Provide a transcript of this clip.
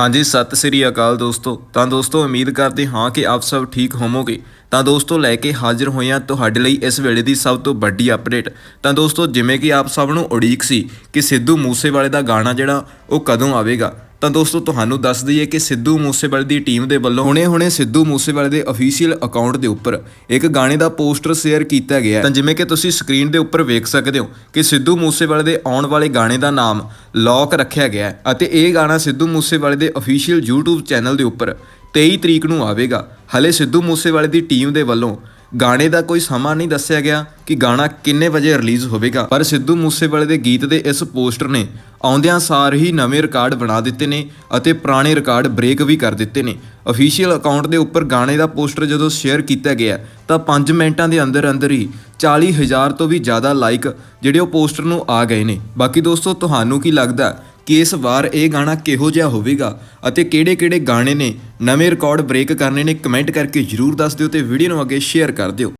ਹਾਂਜੀ, ਸਤਿ ਸ੍ਰੀ ਅਕਾਲ ਦੋਸਤੋ। ਤਾਂ ਦੋਸਤੋ, ਉਮੀਦ ਕਰਦੇ ਹਾਂ ਕਿ ਆਪ ਸਭ ਠੀਕ ਹੋਵੋਗੇ। ਤਾਂ ਦੋਸਤੋ, ਲੈ ਕੇ ਹਾਜ਼ਰ ਹੋਏ ਹਾਂ ਤੁਹਾਡੇ ਲਈ ਇਸ ਵੇਲੇ ਦੀ ਸਭ ਤੋਂ ਵੱਡੀ ਅਪਡੇਟ ਤਾਂ ਦੋਸਤੋ, ਜਿਵੇਂ ਕਿ ਆਪ ਸਭ ਨੂੰ ਉਡੀਕ ਸੀ ਕਿ ਸਿੱਧੂ ਮੂਸੇਵਾਲੇ ਦਾ ਗਾਣਾ ਜਿਹੜਾ, ਉਹ ਕਦੋਂ ਆਵੇਗਾ? ਤਾਂ ਦੋਸਤੋ, ਤੁਹਾਨੂੰ ਦੱਸ ਦਈਏ ਕਿ ਸਿੱਧੂ ਮੂਸੇਵਾਲੇ ਦੀ ਟੀਮ ਦੇ ਵੱਲੋਂ ਹੁਣੇ-ਹੁਣੇ ਸਿੱਧੂ ਮੂਸੇਵਾਲੇ ਦੇ ਅਫੀਸ਼ੀਅਲ ਅਕਾਊਂਟ ਦੇ ਉੱਪਰ ਇੱਕ ਗਾਣੇ ਦਾ ਪੋਸਟਰ ਸ਼ੇਅਰ ਕੀਤਾ ਗਿਆ ਤਾਂ ਜਿਵੇਂ ਕਿ ਤੁਸੀਂ ਸਕਰੀਨ ਦੇ ਉੱਪਰ ਵੇਖ ਸਕਦੇ ਹੋ ਕਿ ਸਿੱਧੂ ਮੂਸੇਵਾਲੇ ਦੇ ਆਉਣ ਵਾਲੇ ਗਾਣੇ ਦਾ ਨਾਮ ਲੌਕ ਰੱਖਿਆ ਗਿਆ ਹੈ ਅਤੇ ਇਹ ਗਾਣਾ ਸਿੱਧੂ ਮੂਸੇਵਾਲੇ ਦੇ ਅਫੀਸ਼ੀਅਲ YouTube ਚੈਨਲ ਦੇ ਉੱਪਰ 23 ਤਰੀਕ ਨੂੰ ਆਵੇਗਾ। ਹਲੇ ਸਿੱਧੂ ਮੂਸੇਵਾਲੇ ਦੀ ਟੀਮ ਦੇ ਵੱਲੋਂ ਗਾਣੇ ਦਾ ਕੋਈ ਸਮਾਂ ਨਹੀਂ ਦੱਸਿਆ ਗਿਆ ਕਿ ਗਾਣਾ ਕਿੰਨੇ ਵਜੇ ਰਿਲੀਜ਼ ਹੋਵੇਗਾ। ਪਰ ਸਿੱਧੂ ਮੂਸੇਵਾਲੇ ਦੇ ਗੀਤ ਦੇ ਇਸ ਪੋਸਟਰ ਨੇ ਆਉਂਦਿਆਂ ਸਾਰ ਹੀ ਨਵੇਂ ਰਿਕਾਰਡ ਬਣਾ ਦਿੱਤੇ ਨੇ ਅਤੇ ਪੁਰਾਣੇ ਰਿਕਾਰਡ ਬ੍ਰੇਕ ਵੀ ਕਰ ਦਿੱਤੇ ਨੇ। ਅਫੀਸ਼ੀਅਲ ਅਕਾਊਂਟ ਦੇ ਉੱਪਰ ਗਾਣੇ ਦਾ ਪੋਸਟਰ ਜਦੋਂ ਸ਼ੇਅਰ ਕੀਤਾ ਗਿਆ, ਤਾਂ 5 ਮਿੰਟਾਂ ਦੇ ਅੰਦਰ ਅੰਦਰ ਹੀ 40000 ਤੋਂ ਵੀ ਜ਼ਿਆਦਾ ਲਾਈਕ ਜਿਹੜੇ ਉਹ ਪੋਸਟਰ ਨੂੰ ਆ ਗਏ ਨੇ। ਬਾਕੀ ਦੋਸਤੋ, ਤੁਹਾਨੂੰ ਕੀ ਲੱਗਦਾ? ਕਿ ਇਸ ਵਾਰ ਇਹ ਗਾਣਾ ਕਿਹੋ ਜਿਹਾ ਹੋਵੇਗਾ ਅਤੇ ਕਿਹੜੇ-ਕਿਹੜੇ ਗਾਣੇ ਨੇ? ਨਵੇਂ ਰਿਕਾਰਡ ਬ੍ਰੇਕ ਕਰਨੇ ਨੇ ਕਮੈਂਟ ਕਰਕੇ ਜਰੂਰ ਦੱਸ ਦਿਓ ਤੇ ਵੀਡੀਓ ਨੂੰ ਅੱਗੇ ਸ਼ੇਅਰ ਕਰ ਦਿਓ।